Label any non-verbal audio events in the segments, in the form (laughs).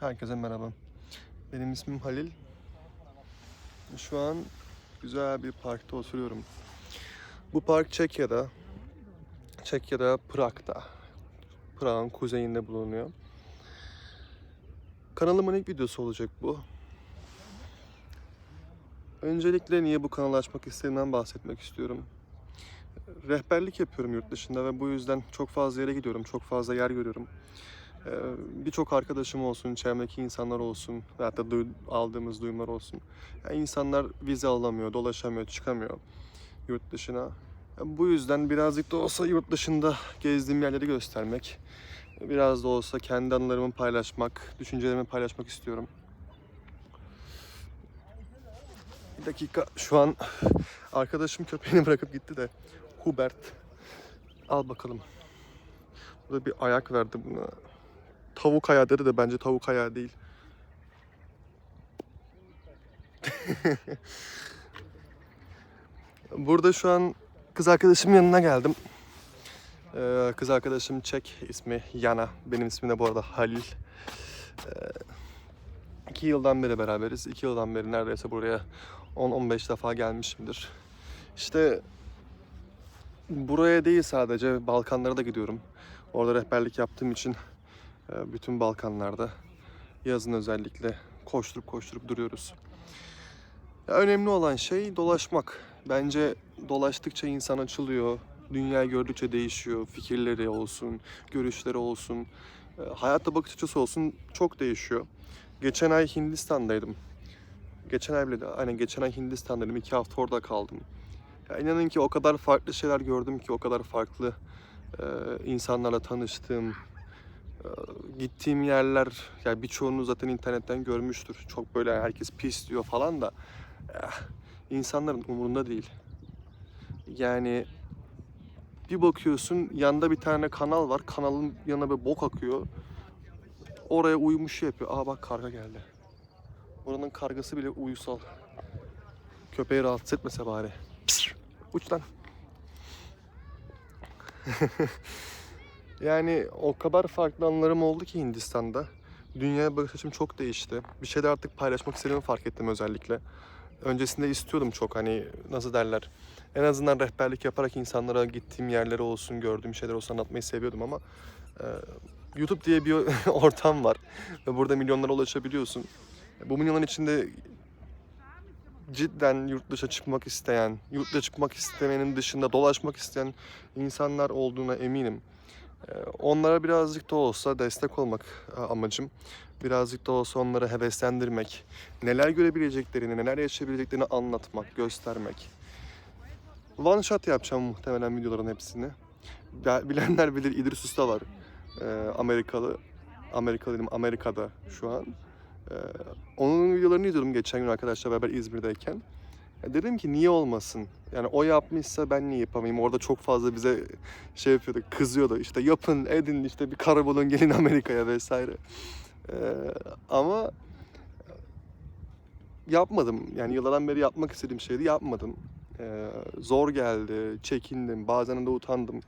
Herkese merhaba. Benim ismim Halil. Şu an güzel bir parkta oturuyorum. Bu park Çekya'da. Çekya'da Prag'da. Prag'ın kuzeyinde bulunuyor. Kanalımın ilk videosu olacak bu. Öncelikle niye bu kanalı açmak istediğimden bahsetmek istiyorum. Rehberlik yapıyorum yurt dışında ve bu yüzden çok fazla yere gidiyorum, çok fazla yer görüyorum. Ee, Birçok arkadaşım olsun, çevremdeki insanlar olsun, veyahut da duy- aldığımız duyumlar olsun. Yani insanlar vize alamıyor, dolaşamıyor, çıkamıyor yurt dışına. Bu yüzden birazcık da olsa yurt dışında gezdiğim yerleri göstermek, biraz da olsa kendi anılarımı paylaşmak, düşüncelerimi paylaşmak istiyorum. Bir dakika, şu an arkadaşım köpeğini (laughs) bırakıp gitti de Hubert. Al bakalım. Burada bir ayak verdi buna. Tavuk ayağı dedi de bence tavuk ayağı değil. (laughs) Burada şu an kız arkadaşımın yanına geldim. Ee, kız arkadaşım Çek ismi Yana. Benim ismim de bu arada Halil. Ee, iki yıldan beri beraberiz. İki yıldan beri neredeyse buraya 10-15 defa gelmişimdir. İşte buraya değil sadece Balkanlara da gidiyorum. Orada rehberlik yaptığım için bütün Balkanlarda yazın özellikle koşturup koşturup duruyoruz. Ya önemli olan şey dolaşmak. Bence dolaştıkça insan açılıyor. Dünyayı gördükçe değişiyor. Fikirleri olsun, görüşleri olsun, e, hayatta bakış açısı olsun çok değişiyor. Geçen ay Hindistan'daydım. Geçen ay bile, aynen geçen ay Hindistan'daydım. İki hafta orada kaldım. Ya inanın ki o kadar farklı şeyler gördüm ki, o kadar farklı e, insanlarla tanıştım. Gittiğim yerler, yani birçoğunu zaten internetten görmüştür. Çok böyle herkes pis diyor falan da eh, insanların umurunda değil. Yani bir bakıyorsun yanda bir tane kanal var. Kanalın yanına bir bok akıyor. Oraya uyumuş yapıyor. Aa bak karga geldi. Oranın kargası bile uysal. Köpeği rahatsız etmese bari. Pis, uç lan. (laughs) yani o kadar farklı anlarım oldu ki Hindistan'da. Dünyaya bakış açım çok değişti. Bir şeyler artık paylaşmak istediğimi fark ettim özellikle. Öncesinde istiyordum çok hani nasıl derler. En azından rehberlik yaparak insanlara gittiğim yerlere olsun, gördüğüm şeyler olsun anlatmayı seviyordum ama e, YouTube diye bir (laughs) ortam var ve burada milyonlara ulaşabiliyorsun. Bu milyonların içinde cidden yurt dışına çıkmak isteyen, yurt dışına çıkmak istemenin dışında dolaşmak isteyen insanlar olduğuna eminim. Ee, Onlara birazcık da olsa destek olmak e, amacım. Birazcık da olsa onları heveslendirmek, neler görebileceklerini, neler yaşayabileceklerini anlatmak, göstermek. One shot yapacağım muhtemelen videoların hepsini. Bilenler bilir İdris Usta var. Ee, Amerikalı. Amerikalı dedim Amerika'da şu an. Ee, onun videolarını izliyordum geçen gün arkadaşlar beraber İzmir'deyken. Ya dedim ki niye olmasın? Yani o yapmışsa ben niye yapamayayım? Orada çok fazla bize şey yapıyordu, kızıyordu. İşte yapın, edin, işte bir karabolun gelin Amerika'ya vesaire. Ee, ama yapmadım. Yani yıllardan beri yapmak istediğim şeydi, yapmadım. Ee, zor geldi, çekindim, bazen de utandım.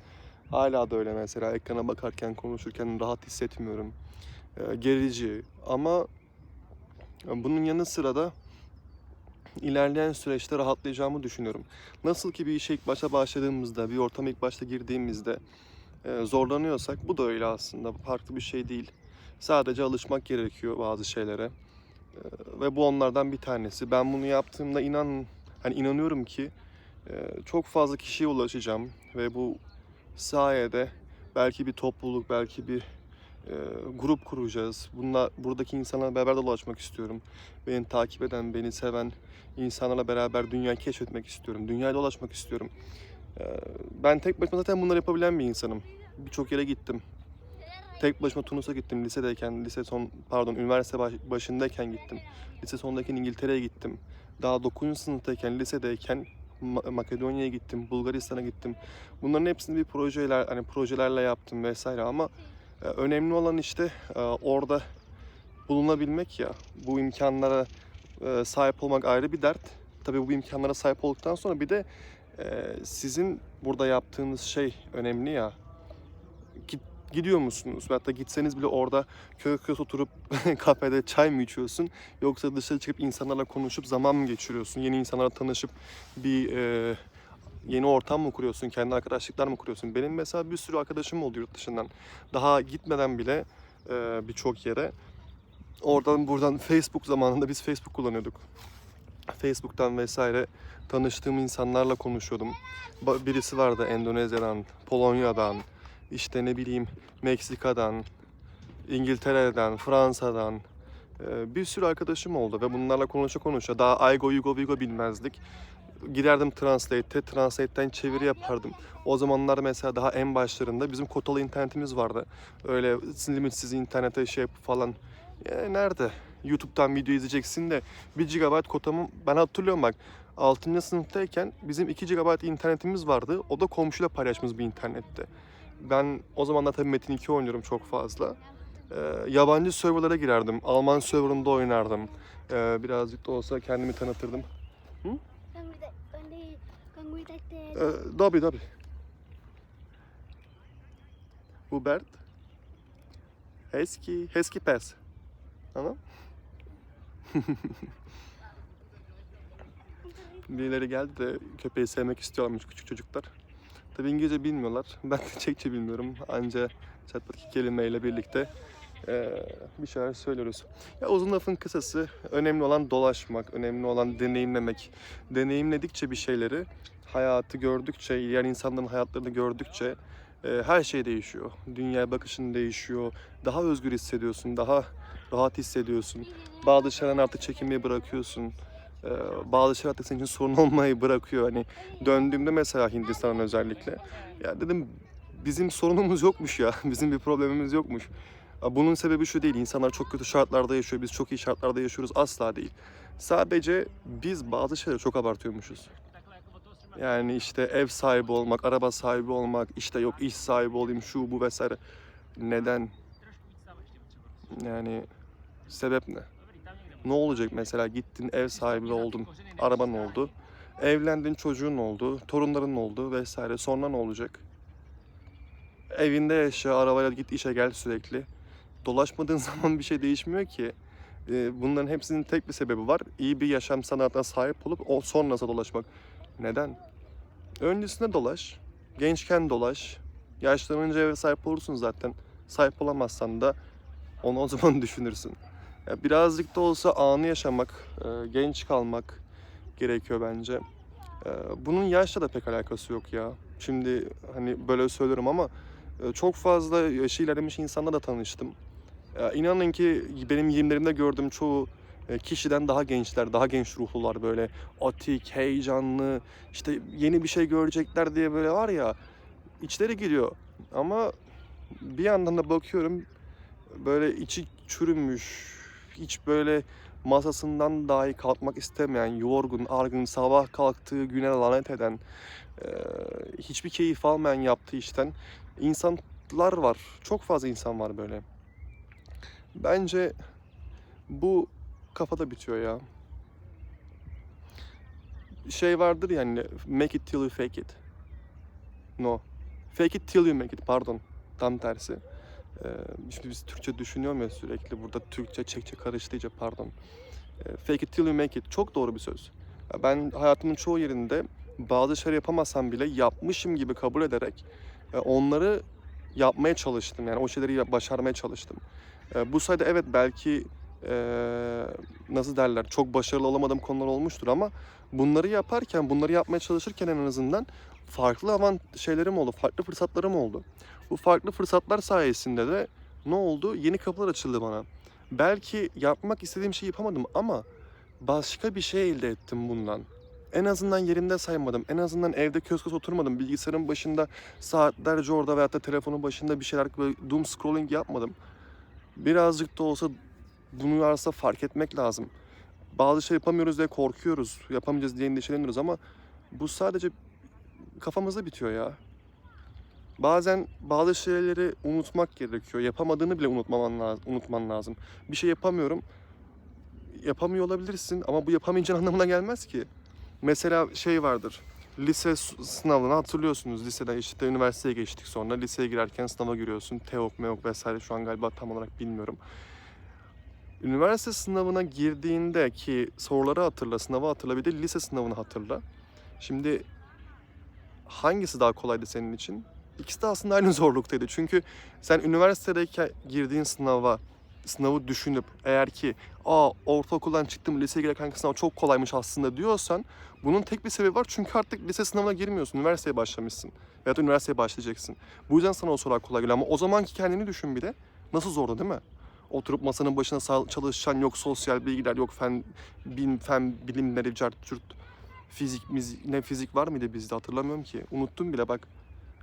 Hala da öyle mesela ekrana bakarken, konuşurken rahat hissetmiyorum. Ee, gerici ama bunun yanı sıra da ilerleyen süreçte rahatlayacağımı düşünüyorum. Nasıl ki bir işe ilk başta başladığımızda, bir ortama ilk başta girdiğimizde e, zorlanıyorsak bu da öyle aslında. Farklı bir şey değil. Sadece alışmak gerekiyor bazı şeylere. E, ve bu onlardan bir tanesi. Ben bunu yaptığımda inan hani inanıyorum ki e, çok fazla kişiye ulaşacağım ve bu sayede belki bir topluluk, belki bir e, grup kuracağız. Bunlar buradaki insanlarla beraber dolaşmak istiyorum. Beni takip eden, beni seven insanlarla beraber dünyayı keşfetmek istiyorum. Dünyayı dolaşmak istiyorum. E, ben tek başıma zaten bunları yapabilen bir insanım. Birçok yere gittim. Tek başıma Tunus'a gittim lisedeyken, lise son pardon üniversite baş- başındayken gittim. Lise sondayken İngiltere'ye gittim. Daha 9. sınıftayken lisedeyken Ma- Makedonya'ya gittim, Bulgaristan'a gittim. Bunların hepsini bir projeler hani projelerle yaptım vesaire ama önemli olan işte e, orada bulunabilmek ya. Bu imkanlara e, sahip olmak ayrı bir dert. Tabii bu imkanlara sahip olduktan sonra bir de e, sizin burada yaptığınız şey önemli ya. Git, gidiyor musunuz? Da gitseniz bile orada köy köy oturup (laughs) kafede çay mı içiyorsun? Yoksa dışarı çıkıp insanlarla konuşup zaman mı geçiriyorsun? Yeni insanlarla tanışıp bir e, yeni ortam mı kuruyorsun? Kendi arkadaşlıklar mı kuruyorsun? Benim mesela bir sürü arkadaşım oldu yurt dışından. Daha gitmeden bile e, birçok yere oradan buradan Facebook zamanında biz Facebook kullanıyorduk. Facebook'tan vesaire tanıştığım insanlarla konuşuyordum. Birisi vardı Endonezya'dan, Polonya'dan, işte ne bileyim Meksika'dan, İngiltere'den, Fransa'dan e, bir sürü arkadaşım oldu ve bunlarla konuşa konuşa daha Aygo, Yugo, Vigo bilmezdik. Giderdim Translate'e, Translate'ten çeviri yapardım. O zamanlar mesela daha en başlarında bizim kotalı internetimiz vardı. Öyle limitsiz internete şey falan. Ya nerede? YouTube'dan video izleyeceksin de 1 GB kotamı ben hatırlıyorum bak 6. sınıftayken bizim 2 GB internetimiz vardı. O da komşuyla paylaştığımız bir internetti. Ben o zamanlar tabii Metin 2 oynuyorum çok fazla. Ee, yabancı serverlara girerdim. Alman serverında oynardım. Ee, birazcık da olsa kendimi tanıtırdım. Con tê Ee, tabii tabii. Hubert. Hesky. Hesky Pass. Tamam. (laughs) Birileri geldi de köpeği sevmek istiyorlarmış küçük çocuklar. Tabii İngilizce bilmiyorlar. (laughs) Ben de Çekçe bilmiyorum. Anca çatlatki kelimeyle birlikte eee, bir şeyler söylüyoruz. Ya uzun lafın kısası önemli olan dolaşmak, önemli olan deneyimlemek. Deneyimledikçe bir şeyleri, hayatı gördükçe, diğer insanların hayatlarını gördükçe eee, her şey değişiyor. Dünyaya bakışın değişiyor. Daha özgür hissediyorsun, daha rahat hissediyorsun. Bazı şeylerden artık çekinmeyi bırakıyorsun. Ee, bazı şeyler artık senin için sorun (laughs) olmayı bırakıyor. Hani döndüğümde mesela Hindistan'dan özellikle. Ya dedim bizim sorunumuz yokmuş ya. (laughs) Bizim bir problemimiz yokmuş. Bunun sebebi şu değil. İnsanlar çok kötü şartlarda yaşıyor. Biz çok iyi şartlarda yaşıyoruz. Asla değil. Sadece biz bazı şeyleri çok abartıyormuşuz. Yani işte ev sahibi olmak, araba sahibi olmak, işte yok iş sahibi olayım, şu bu vesaire. Neden? Yani sebep ne? Ne olacak mesela gittin ev sahibi oldun, araban oldu, evlendin çocuğun oldu, torunların oldu vesaire sonra ne olacak? Evinde yaşa, arabayla git işe gel sürekli. Dolaşmadığın (laughs) zaman bir şey değişmiyor ki. Ee, Bunların hepsinin tek bir sebebi var. İyi bir yaşam sanatına sahip olup o sonrası dolaşmak. Neden? Öncesinde dolaş, gençken dolaş, yaşlanınca eve sahip olursun zaten. Sahip olamazsan da onu o (laughs) zaman düşünürsün. Ya birazcık da olsa anı yaşamak, e, genç kalmak gerekiyor bence. E, bunun yaşla da pek alakası yok ya. Şimdi hani böyle söylüyorum ama e, çok fazla yaşı ilerlemiş insanlarla tanıştım. Ya inanın ki benim 20'lerimde gördüğüm çoğu kişiden daha gençler, daha genç ruhlular böyle atik, heyecanlı, işte yeni bir şey görecekler diye böyle var ya içleri geliyor. Ama bir yandan da bakıyorum böyle içi çürümüş, hiç böyle masasından dahi kalkmak istemeyen, yorgun, argın, sabah kalktığı güne lanet eden, eee, hiçbir keyif almayan yaptığı işten insanlar var. Çok fazla insan var böyle. Bence bu kafada bitiyor ya. Şey vardır yani make it till you fake it. No. Fake it till you make it pardon. Tam tersi. Ee, şimdi biz Türkçe düşünüyorum ya sürekli. Burada Türkçe, Çekçe karıştı pardon. Ee, fake it till you make it. Çok doğru bir söz. Ben hayatımın çoğu yerinde bazı şeyler yapamasam bile yapmışım gibi kabul ederek e, onları yapmaya çalıştım. Yani o şeyleri ya- başarmaya çalıştım. E, Bu sayede evet belki e, nasıl derler çok başarılı olamadığım konular olmuştur ama bunları yaparken, bunları yapmaya çalışırken en azından farklı avant şeylerim oldu, farklı fırsatlarım oldu. Bu farklı fırsatlar sayesinde de ne oldu? Yeni kapılar açıldı bana. Belki yapmak istediğim şeyi yapamadım ama başka bir şey elde ettim bundan. En azından yerimde saymadım. En azından evde köz köz oturmadım. Bilgisayarın başında saatlerce orada veyahut da telefonun başında bir şeyler böyle doom scrolling yapmadım. Birazcık da olsa bunu varsa fark etmek lazım. Bazı şey yapamıyoruz diye korkuyoruz. Yapamayacağız diye endişeleniyoruz ama bu sadece kafamızda bitiyor ya. Bazen bazı şeyleri unutmak gerekiyor. Yapamadığını bile unutmaman lazım, unutman lazım. Bir şey yapamıyorum. Yapamıyor olabilirsin ama bu yapamayacağın (laughs) anlamına gelmez ki. Mesela şey vardır. lise sınavını hatırlıyorsunuz. Liseden işte üniversiteye geçtik sonra. Liseye girerken sınava giriyorsun. TEOK, MEOK vesaire şu an galiba tam olarak bilmiyorum. Üniversite sınavına girdiğinde ki soruları hatırla, sınavı hatırla bir lise sınavını hatırla. Şimdi hangisi daha kolaydı senin için? İkisi de aslında aynı (laughs) zorluktaydı. Çünkü sen üniversitedeyken girdiğin sınava, sınavı düşünüp eğer ki aa ortaokuldan çıktım liseye girerken sınav çok kolaymış aslında diyorsan bunun tek bir sebebi var. Çünkü artık lise sınavına girmiyorsun. Üniversiteye başlamışsın. Veya da üniversiteye başlayacaksın. Bu yüzden sana o sorular kolay geliyor. Ama o zamanki kendini düşün bir de. Nasıl zordu değil mi? Oturup masanın başına çalışan yok sosyal bilgiler, yok fen, bin, fen bilimleri, cart, cürt, fizik, mizik, ne fizik var mıydı bizde hatırlamıyorum ki. Unuttum bile bak.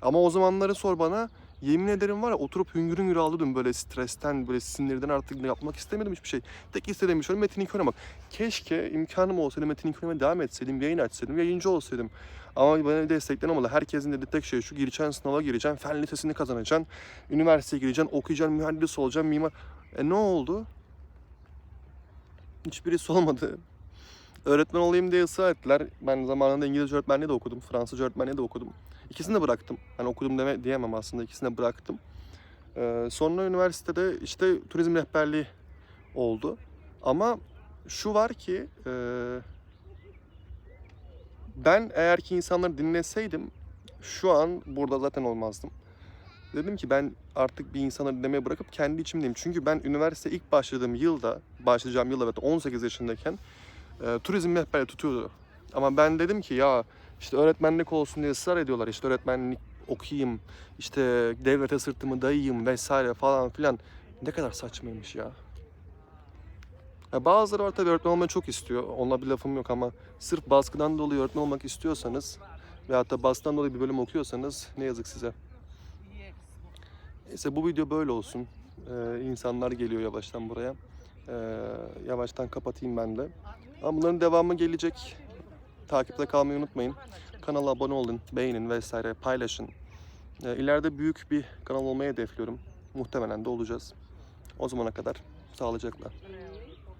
Ama o zamanları sor bana. Yemin ederim var ya oturup hüngür hüngür ağladım böyle stresten, böyle sinirden artık yapmak istemedim hiçbir şey. Tek istediğim şey Metin İlk oynamak. Keşke imkanım olsaydı Metin İlk oynamaya devam etseydim, yayın açsaydım, yayıncı olsaydım. Ama bana desteklen olmadı. Herkesin dediği tek şey şu, gireceksin sınava gireceksin, fen lisesini kazanacaksın, üniversiteye gireceksin, okuyacaksın, mühendis olacaksın, mimar. E ne oldu? Hiçbirisi olmadı. Öğretmen olayım diye ısrar ettiler. Ben zamanında İngilizce öğretmenliği de okudum, Fransızca öğretmenliği de okudum. İkisini de bıraktım. Hani okudum deme, diyemem aslında, ikisini de bıraktım. Ee, sonra üniversitede işte turizm rehberliği oldu. Ama şu var ki e, ben eğer ki insanları dinleseydim şu an burada zaten olmazdım. Dedim ki ben artık bir insanları dinlemeyi bırakıp kendi içimdeyim. Çünkü ben üniversite ilk başladığım yılda, başlayacağım yılda evet 18 yaşındayken e, turizm rehberliği tutuyordu. Ama ben dedim ki ya işte öğretmenlik olsun diye ısrar ediyorlar. İşte öğretmenlik okuyayım, işte devlete sırtımı dayayayım vesaire falan filan. Ne kadar saçmaymış ya. Ya bazıları var tabii öğretmen olmayı çok istiyor. Onunla bir lafım yok ama sırf baskıdan dolayı öğretmen olmak istiyorsanız veyahut da baskıdan dolayı bir bölüm okuyorsanız ne yazık size. Neyse bu video böyle olsun. Ee, insanlar geliyor yavaştan buraya. Ee, yavaştan kapatayım ben de. Ama bunların devamı gelecek. Takipte kalmayı unutmayın. Kanala abone olun, beğenin vesaire paylaşın. Ee, ileride büyük bir kanal olmayı hedefliyorum. Muhtemelen de olacağız. O zamana kadar sağlıcakla.